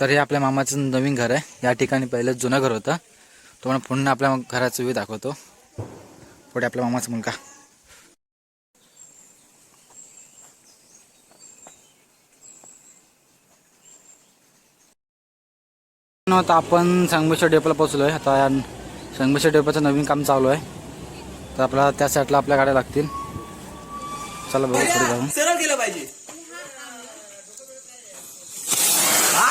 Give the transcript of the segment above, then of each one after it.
तर हे आपल्या मामाचं नवीन घर आहे. या ठिकाणी पहिलं जुनं घर होतं. तुम्हाला पुन्हा आपल्या घराचं व्ह्यू दाखवतो. पुढे आपल्या मामाचा मुलगा. आता आपण संगमेश्वर डेपोला पोहोचलो आहे आता संगमेश्वर डेपोचं नवीन काम चालू आहे. तर आपल्याला त्या साईडला आपल्या गाड्या लागतील. चला बघू पुढे जाऊन. केलं पाहिजे.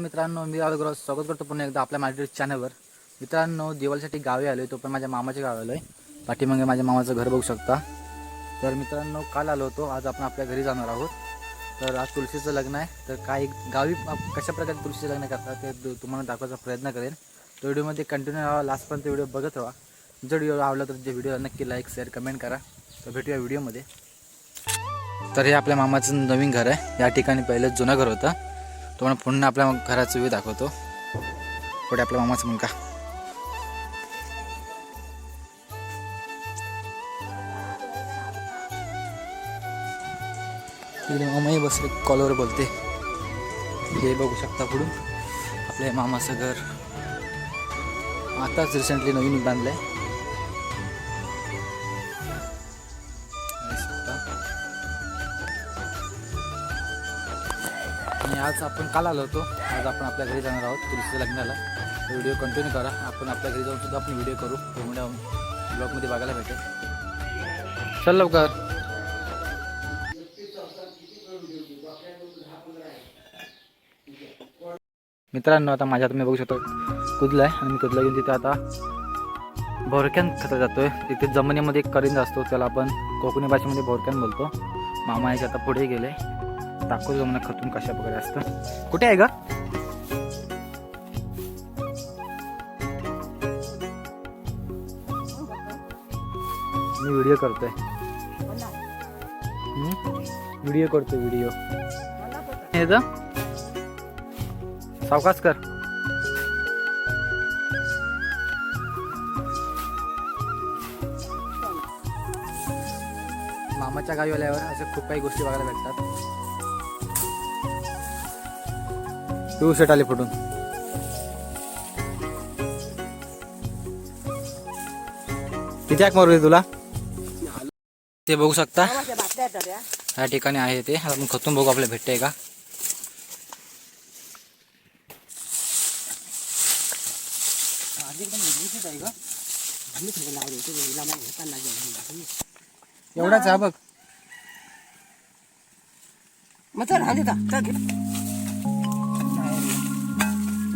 मित्रांनो मी राहुल स्वागत करतो पुन्हा एकदा आपल्या माझ्या चॅनलवर मित्रांनो दिवाळीसाठी गावी आलो तो पण माझ्या मामाच्या गावी आलो आहे पाठीमागे माझ्या मामाचं घर बघू शकता. तर मित्रांनो काल आलो होतो आज आपण आपल्या घरी जाणार आहोत. तर आज तुलसीचं लग्न आहे. तर काय गावी कशा प्रकारे तुळशीचं लग्न करतात ते तुम्हाला दाखवायचा प्रयत्न करेन. तो व्हिडिओमध्ये कंटिन्यू राहा लास्टपर्यंत व्हिडिओ बघत राहा. जर व्हिडिओ आवडला तर जे व्हिडिओ नक्की लाईक शेअर कमेंट करा. तर भेटूया व्हिडिओमध्ये. तर हे आपल्या मामाचं नवीन घर आहे. या ठिकाणी पहिलं जुनं घर होतं. तुम्हाला पुन्हा आपल्या घराचं व्ह्यू दाखवतो. पुढे आपल्या मामाचा मुलगा तिकडे मामाही बसले कॉलवर बोलते. हे बघू शकता पुढून. आपल्या मामाचं घर. आताच रिसेंटली नवीन बांधलं आहे आज आपण काल आलो होतो. आज आपण आपल्या घरी जाणार आहोत तुलसीच्या लग्नाला. व्हिडिओ कंटिन्यू करा. आपण आपल्या घरी जाऊन सुद्धा आपण व्हिडिओ करू. त्यामुळे ब्लॉगमध्ये बघायला भेटेल. चल लवकर. मित्रांनो आता माझ्या तुम्ही बघू शकता कुदला आहे आणि मी कुदला घेऊन तिथे आता भोरक्यान खता जातोय. तिथे जमिनीमध्ये एक करिंदा असतो त्याला आपण कोकणी भाषेमध्ये भोरक्यान बोलतो. मामा याच्या आता पुढे गेले. दाखवतो जमना खतून कशा प्रकारे असतं. कुठे आहे का मी व्हिडिओ करतोय. व्हिडिओ करतोय व्हिडिओ हे सावकाश कर. मामाच्या गावी आल्यावर अशा खूप काही गोष्टी बघायला भेटतात. तू आले फुटून. किती आक मारू तुला? ते बघू शकता. या ठिकाणी आहे ते. आपण खतून बघू आपल्याला भेटते का? एवढाच आहे बघ.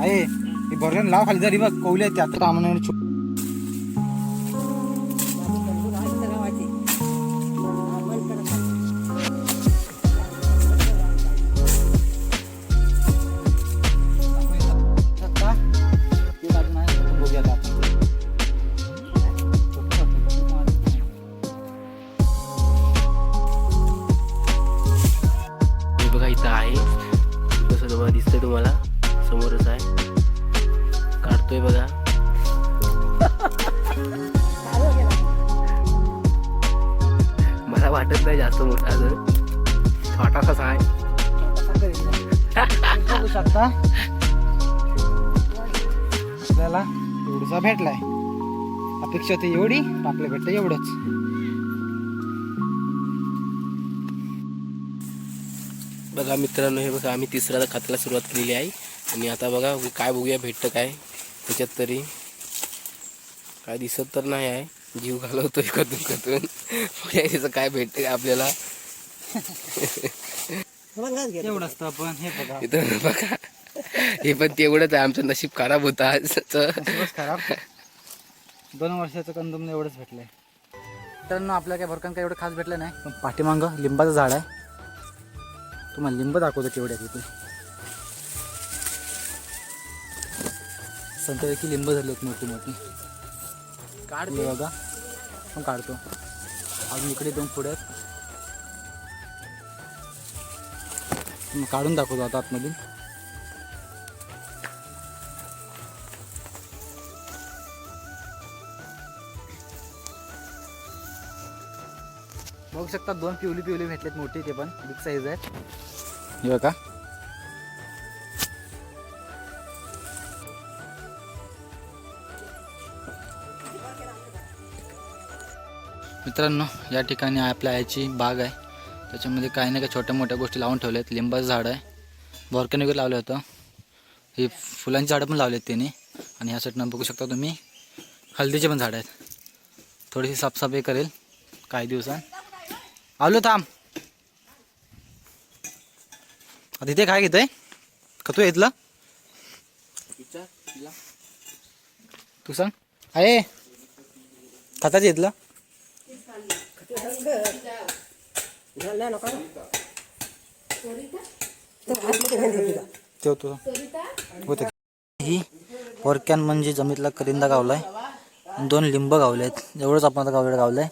आहे. हे बरं लाव खाली. जरी बघ कोवले त्यात. कामं नाही जास्त मोठा अजून. छोटासाच आहे. बघू शकता आपल्याला एवढसा भेटलाय. अपेक्षा होती एवढी आपल्याला भेटतं एवढंच. बघा मित्रांनो हे बघा आम्ही तिसऱ्या खात्याला सुरुवात केलेली आहे. आणि आता बघा काय बघूया भेटतं काय? त्याच्यात तरी. काय दिसत तर नाही आहे. जीव घालवतोय कतून कतून बघूया त्याचं काय भेटतं आपल्याला? एवढं असतं आपण हे बघा. इथं बघा. हे पण तेवढंच आहे. आमचं नशीब खराब होतं आजचं. दिवस खराब. दोन वर्षाचं कंदुम एवढंच भेटलंय. मित्रांनो आपल्या काय भरकन काय एवढं खास भेटलं नाही पण पाठीमागं लिंबाचं झाड आहे. तुम्हाला लिंब दाखवतो केवढ्या तिथे संत्र्याची लिंब धरलेत मोठी मोठी काढते. बघा. पण काढतो. अजून इकडे दोन पुढे काढून दाखवतो आता आतमधून. बघू शकता दोन पिवली पिवली भेटलेत मोठी ते पण. बिग साईज आहेत. हे बघा. मित्रांनो या ठिकाणी आपल्या आईची बाग आहे. त्याच्यामध्ये काही ना काही छोट्या मोठ्या गोष्टी लावून ठेवल्या आहेत लिंबाचं झाड आहे. बॉर्कन वगैरे लावलं होतं. ही फुलांची झाडं पण लावली आहेत त्यांनी आणि ह्या साईडनं बघू शकता तुम्ही हळदीचे पण झाडं आहेत. थोडीशी साफसफाई करेल काही दिवसात. आलो थांब. आता इथे काय घेतोय? का तू येतलं तू सांग. आहे. खताच येतलं ठेवतो होते ही पोरक्यान म्हणजे जमितला करिंदा गावलाय. आहे दोन लिंब गावले आहेत. एवढंच आपण आता गावलेलं गावलंय.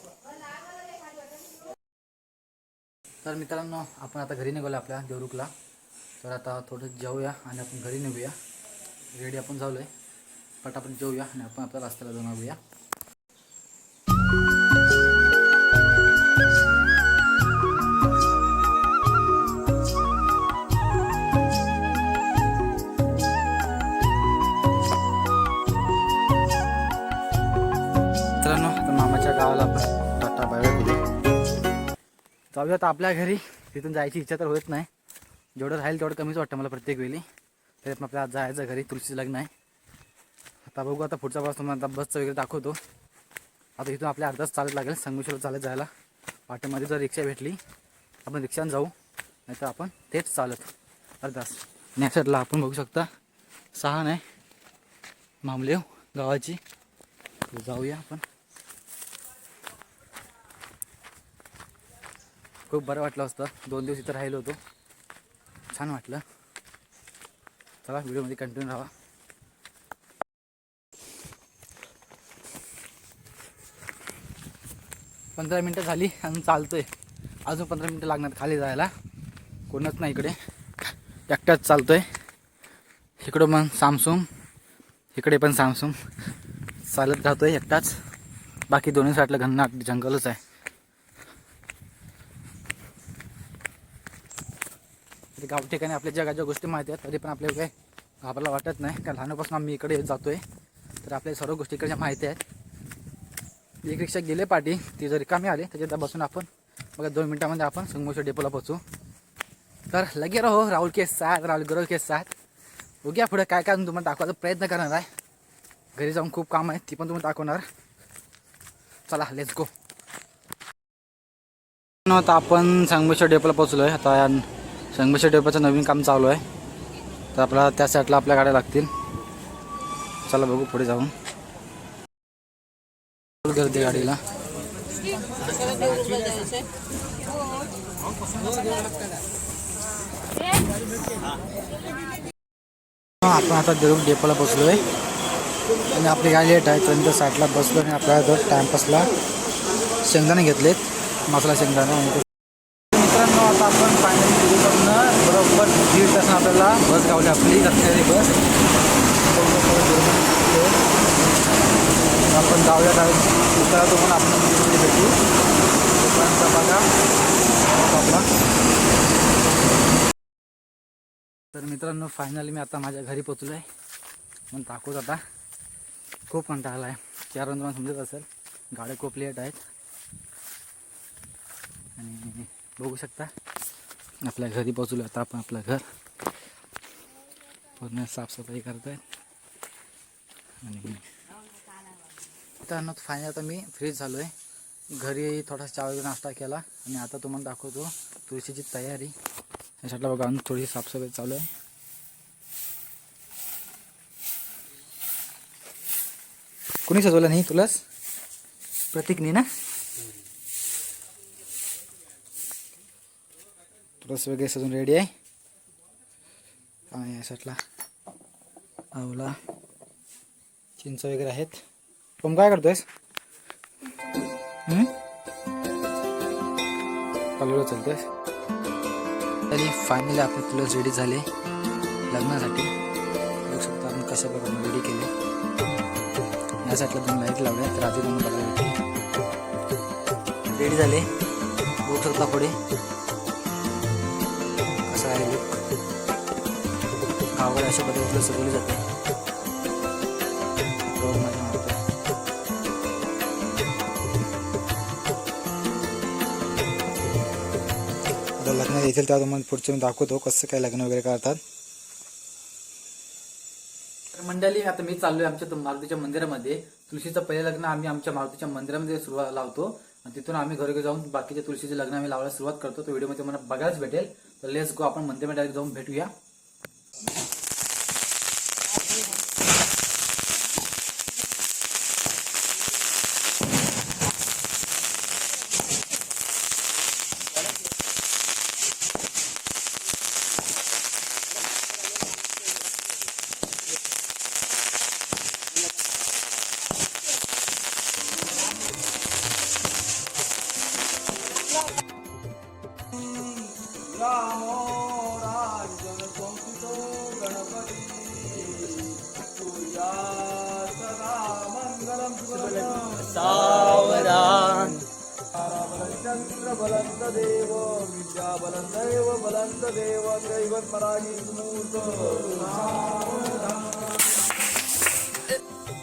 तर मित्रांनो आपण आता घरी निघालो आपल्या देवरुखला. तर आता थोडं जाऊया आणि आपण घरी निघूया. रेडी आपण झालोय पटापट जाऊया आणि आपण आपल्या रस्त्याला जाऊन जाऊया आता आपल्या घरी. तिथून जायची इच्छा तर होत नाही. जेवढं राहील तेवढं कमीच वाटतं मला प्रत्येक वेळी. तरी पण आपल्याला आज जायचं घरी तुळशीचं लग्न आहे. आता बघू आता पुढचा प्रवास तुम्हाला आता बसचं वगैरे दाखवतो. आता इथून आपल्या अर्धाच चालत लागेल संगमेश्वर चालत जायला. पाठीमध्ये जर रिक्षा भेटली आपण रिक्षाने जाऊ. नाहीतर आपण तेच चालत. अर्धास नेक्स्ट आपण बघू शकता. सहा नाही. मामलेव गावाची. जाऊया आपण. खूप बरं वाटलं असतं. दोन दिवस इथं राहिलो होतो. छान वाटलं. चला व्हिडिओमध्ये कंटिन्यू राहा. पंधरा मिनटं झाली आणि चालतोय. अजून पंधरा मिनटं लागणार खाली जायला. कोणच नाही इकडे. एकटाच चालतोय. इकडं पण सामसूम इकडे पण सामसूम चालत जातोय एकटाच. बाकी दोन्ही साईडला घननाट जंगलच आहे. गाव ठिकाणी आपल्या ज्या ज्या गोष्टी माहिती आहेत तरी पण आपल्याला काही घाबरायला वाटत नाही. कारण लहानपासून आम्ही इकडे येत जातोय. तर आपल्या सर्व गोष्टी इकडच्या माहिती आहेत. एक रिक्षा गेले पाठी. ती जर रिकामी आली त्याच्यात बसून आपण बघा दोन मिनटामध्ये आपण संगमेश्वर डेपोला पोहोचू. तर लगे राहो राहुल केस साथ राहुल गरव केस साथ बघूया पुढे काय काय तुम्हाला दाखवायचा प्रयत्न करणार आहे. घरी जाऊन खूप काम आहे ती पण तुम्ही दाखवणार. चला लेट्स गो आता आपण संगमेश्वर डेपोला पोचलो आहे आता संगमेश्वर डेपोचं नवीन काम चालू आहे. तर आपल्याला त्या साईडला आपल्या गाड्या लागतील. चला बघू पुढे जाऊन. गर्दी गाडीला. आपण आता देऊळ डेपोला बसलो आहे आणि आपली गाडी लेट आहे त्यांच्या साईडला बसलो आणि आपल्याला टाइमपासला शेंगदाणे घेतलेत. मसाला शेंगदाणे आणि ते- मित्रांनो आता आपण फायनली दिल्लीकडनं बरोबर दीड तास आपल्याला बस गावली आपली रस्त्याची बस. आपण जाऊया काय दुसरा तो पण आपण दिल्लीमध्ये भेटू. तोपर्यंत बघा. आपला तर मित्रांनो फायनली मी आता माझ्या घरी पोचलो आहे पण दाखवत आता. खूप कंटाळा आहे चार तुम्हाला समजत असेल. गाड्या खूप लेट आहेत. आणि बघू शकता. आपल्या घरी पोचलो आता आपण आपलं घर. पूर्ण साफसफाई करत आहेत आणि मित्रांनो फायनल आता मी फ्रीज झालो आहे घरी थोडासा चहा वगैरे नाश्ता केला. आणि आता तुम्हाला दाखवतो तुळशीची तयारी. ह्याच्यातला बघा अजून साफसफाई चालू आहे. कोणी सजवलं नाही तुलाच? प्रतीकनी ना तुलाच वगैरे सजून रेडी आहे. या याच्यातला आवला. चिंच वगैरे आहेत. तुम काय करतोयस? कलर चालतोयस? आणि फायनली आपण तुला रेडी झाले लग्नासाठी. बघू शकतो आपण कशा प्रकारे रेडी केले. या साईडला दोन लाइट लावल्या तर आधी दोन कलर रेडी झाले. बघू शकता पुढे गावाकडे अशा पद्धतीला सजवली जाते. रोडमध्ये मारतो आता लग्न येतील तेव्हा तुम्हाला पुढचं मी दाखवतो कसं काय लग्न वगैरे करतात. तर मंडळी आता मी चाललोय आमच्या मारुतीच्या मंदिरामध्ये. तुळशीचं पहिलं लग्न आम्ही आमच्या मारुतीच्या मंदिरामध्ये सुरुवात लावतो. आणि तिथून आम्ही घरोघरी जाऊन बाकीच्या तुळशीचे लग्न आम्ही लावायला सुरुवात करतो. तो व्हिडिओमध्ये मला बघायलाच भेटेल. तर लेस गो आपण मंदिरामध्ये direct जाऊन भेटूया.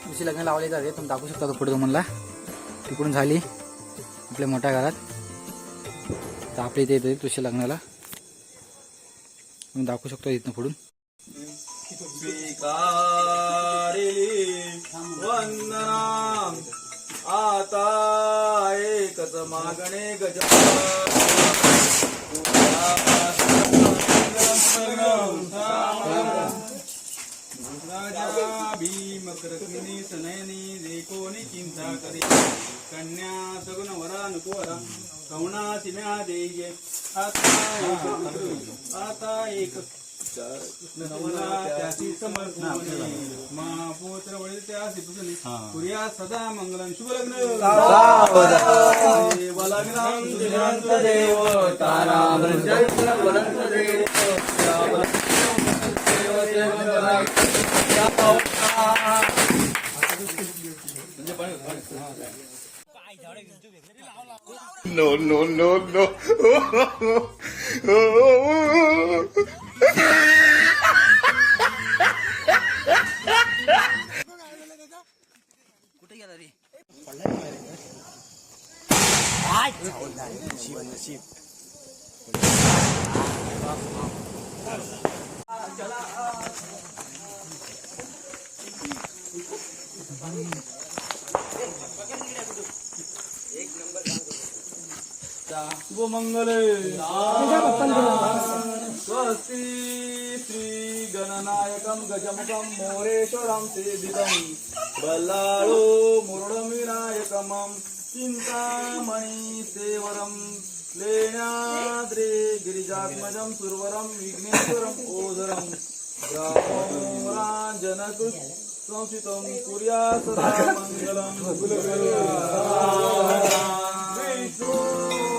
तुळशी लग्न लावले जाते तुम्ही दाखवू शकता तो पुढे तुम्हाला? तिकडून झाली आपल्या मोठ्या घरात. तर आपल्या इथे येते तुळशी लग्नाला. तुम्ही दाखवू शकता इथनं पुढून. आता एकच मागणे गज राजा भीम कृष्णी सनयनी जे कोणी चिंता करी? कन्या सगुण वरा नको वरा. कवना सिम्या देये आता एक आता एक. नवला त्याची समर्पणे महापुत्र वडील त्यासी पुजली पुर्या सदा मंगलम. शुभ लग्न. देव. लग्नम सुशांत देव तारा शुभमंगले. स्वस्ति श्री गणनायकं गजमुखं मोरेश्वरं सेवितं बल्लाळो मुरुडविनायकमं चिन्तामणि सेवरं लेण्याद्रे गिरिजात्मजं सुरवरं विघ्नेश्वरम् ओदरं जनकृ संस्थितं कुर्या सदा मङ्गलं विष्णुला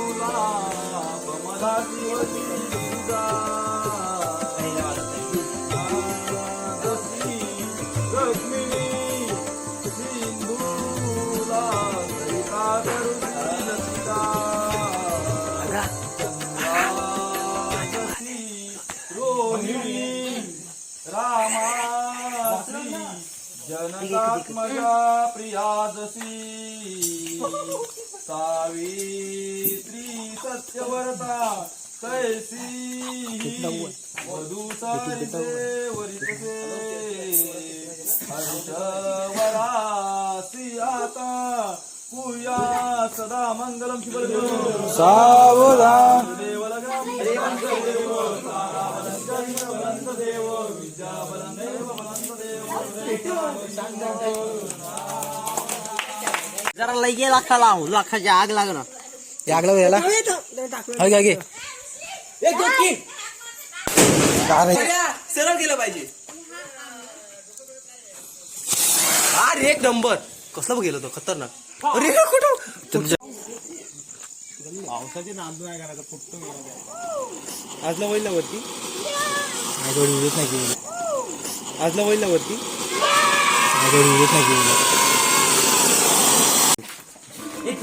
कमला शिवती दुर्गा दशी लक्ष्मी सिंधूला सरिता करुणी लसिता गंगादशी रोहिणी सावित्री सत्यवरता कैसी वधू सारिते वरितसे हर्षवरासी आता पूया सदा मंगलम सावधान देवलग्नम देव देव। जरा लगे लाखा लाव लाखाची आग लागणार यागला याला. हा घ्या घे? सरळ केलं पाहिजे. अरे एक नंबर. कसला गेलो तो खतरनाक. अरे कुठं? पावसाचे नांदू नाही करायचं फुटतो आजला वळला वरती. नाही केली. आजला वळला वरती. नाही केली.